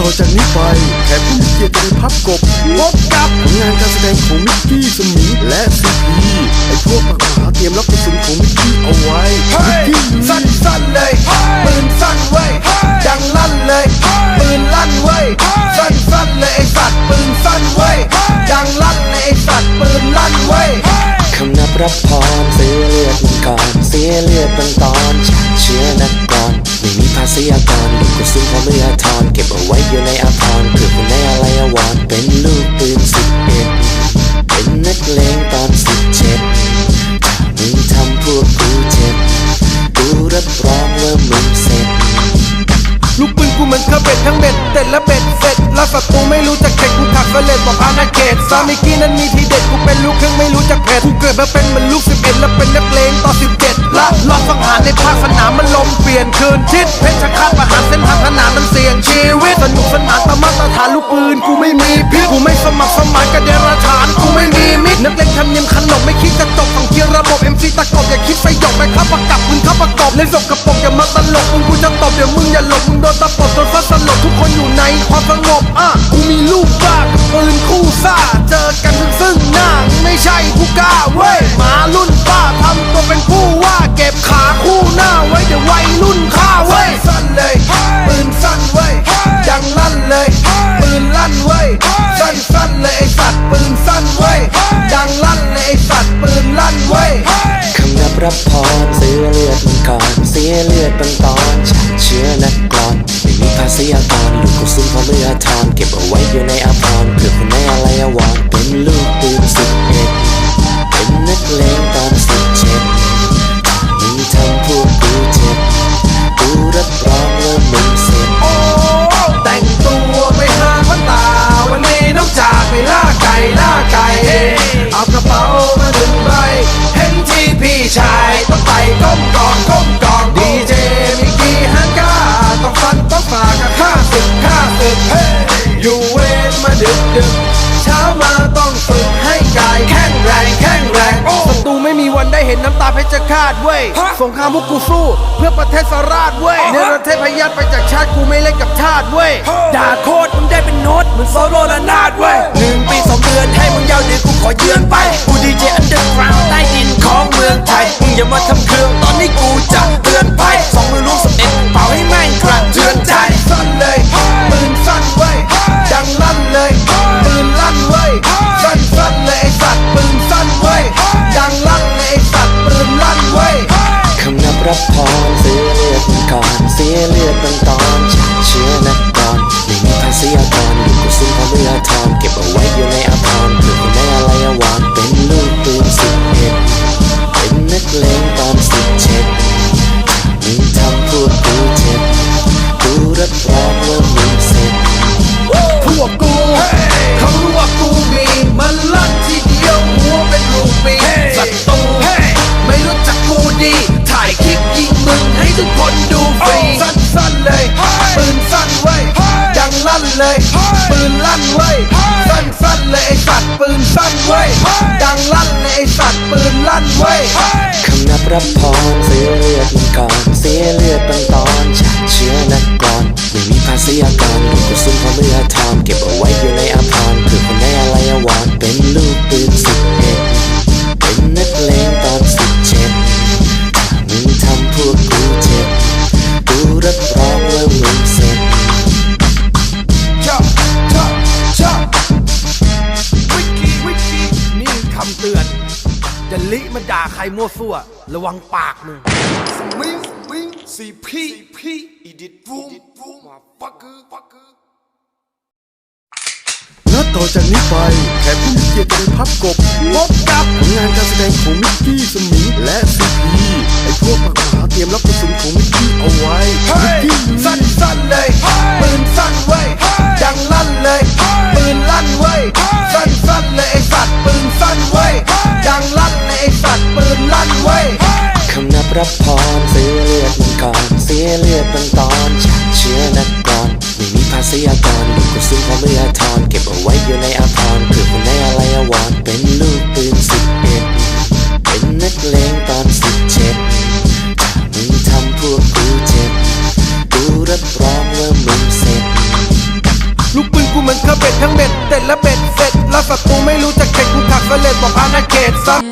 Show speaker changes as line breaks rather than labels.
ต่อจากนี้ไปแขกผู้มีเกียรติจะได้พับกบพบกับผลงานการแสดงของมิกกี้สมิงและซีพีไอพวกปากหมาเตรียมรับกระสุนของมิกกี้เอาไว้มิกกี้
สั้นสั้นๆเลยปืนสั้นเว้ยดังลั่นเลยปืนลั่นเว้ยสั้นสั้นๆเลยไอสัตว์ปืนสั้นเว้ยดังลั่นเลยไอสัตว์ปืนลั่นเว้ย
คำนับรับพรซื้อเลือดมันก่อนเสียเลือดเป็นตอนชาติเชื้อนักกรไเสียก่อารลูกกระสุนของเมื่อทอน เก็บเอาไว้อยู่ในอาภรเพื่อคนในอะไรอาวรณ์เป็นลูกปืนสิบเอ็ดเป็นนักเลงตอนสิบเจ็ด กูเห
มือนกระเบ็ดทั้งเบ็ดเต็ดและเบ็ดเสร็จแล้วศัตรูไม่รู้จักเข็ดกูขักก็เลยบอกอาณาเขตซามิกี้นั้นมีทีเด็ดกูเป็นลูกครึ่งไม่รู้จักเผ็ดกูเกิดมาเป็นเหมือนลูกสิบเอ็ดและเป็นนักเลงต่อสิบเจ็ดละลองสังหารในภาคสนามมันลมเปลี่ยนคืนทิศเพชรฆาตประหารเส้นทางสนามมันเสี่ยงชีวิตสนุกสนานตามมาตรฐานลูกปืนกูไม่มีพิษกูไม่สมัครสมานกับเดรัจฉานกูไม่มีมิตรนักเลงทำเนียมขนมไม่คิดจะจบฝั่งเคียระบบเอ็มซีตะกบอย่าคิดไปหยอกไปข้าประกับมึงข้าประกอบเล่นสกกระปรกอย่ามาตลกมึงกูจะตบเดี๋ยว อย่าหลบมึงโดนตะปบจนฟ้าสลบทุกคนอยู่ในความสงบอะกูมีลูกบ้ากับปืนคู่ซ่า เจอกันซึ่งซึ่งหน้าไม่ใช่ผู้กล้า รับพรเสียเลือด
มันก่อนเสียเลือดเป็นตอนฉันเชื้อนักกรอนไม่มีภาษีอากรลูกกระสุนขอเมื่อทอนเก็บเอาไว้อยู่ในอาภรณ์เพื่อคนในอะ ก้มกอง
ก้มกองดีเจมิกกี้ฮันก้าต้องฟันต้องฝากกับข้าศึกข้าศึกเฮ้อยู่เวรมาดึกดึกเช้ามาต้องฝึกให้กายแข็งแรงแข็งแรงศัตรูไม่มีวันได้เห็นน้ำตาเพชรฆาตเว้ยสงครามพวกกูสู้ เพื่อประเทศสราชเว้ยเนรเทพพยัตไปจากชาติกูไม่เล่นกับชาติเว้ยด่าโคตรมึงได้เป็นโน้ตเหมือนโซโลละนาดเว้ยหนึ่งปีสองเดือนให้มึงยาวเดือนกูขอเยือนไปกูดีเจอันเดอร์กราวใต้ดินของเมืองไทยมึงอย่ามาทำ กูจะเตือนภัยสองมือลูกสเอ็ดเป่าให้แม่งกระเทือนใจสั้นเลยปืนสั้นเว้ยดังลั่นเลยปืนลั่นเว้ยสั้นสั้นเลยไอ้สัตว์ปืนสั้นเว้ยดังลั่นเลยไอ้สัตว์ปืนลั่นเว้ย
คำนับรับพรซื้อเลือดมันก่อนเสียเลือดเป็นตอนชาติเชื้อนักกรอนไม่มีภาษีอากรลูกกระสุนของเมื่อทอนเก็บเอาไว้อยู่ในอาภรณ์เพื่อคนในอะไรอวรณ์เป็นลูกปืนสิบเอ็ดเป็นนักเลง เล
ยปืนสั้นเว้ยดังลั่นเลยปืนลั่นเว้ยสั้นๆเลยไอสัตว์ปืนสั้นเว้ยดังลั่นเลยไอสัตว์ปืนลั่นเว้ย
คำนับรับพรซื้อเลือดมันก่อนเสียเลือดเป็นตอนชาติเชื้อนักกรอนไม่มีภาษีอากรลูกกระสุนของเมื่อทอนเก็บเอาไว้อยู่ในอาภรณ์เพื่อคนในอะไร
ใครมั่วซั่ว ระวังปากมึง
Swing, swing, CP, CP, edit boom, boom, motherfucker, fucker.
และต่อจากนี้ไปแขกผู้มีเกียรติจะได้พับกบพบกับผลงานการแสดงของมิกกี้สมิงและซีพีไอพวกปากหมาเตรียมรับกระสุนของมิกกี้เอาไว้มิกกี้
รับพรซื้อเลือดมันก่อน เสียเลือดเป็นตอนชาติเชื้อนักกรอนไม่มีภาษีอากรลูกกระสุนขอเมื่อทอนเก็บเอาไว้อยู่ในอาภรณ์เพื่อคนในอะไรอาวรเป็นลูกปืนสิบเอ็ดเป็นนักเลงตอนสิบเจ็ดมึงทำพวกกูเจ็บกูรับรองว่ามึงเสร็จ
เหมือนเครื่อเบ็ดทั้งเบ็ดเด็ดและเบ็ดเสร็จแล้วศัตรูไม่รู้จะเข็ดกูขักเสล็ดบอกอาณาเขตซ้ำ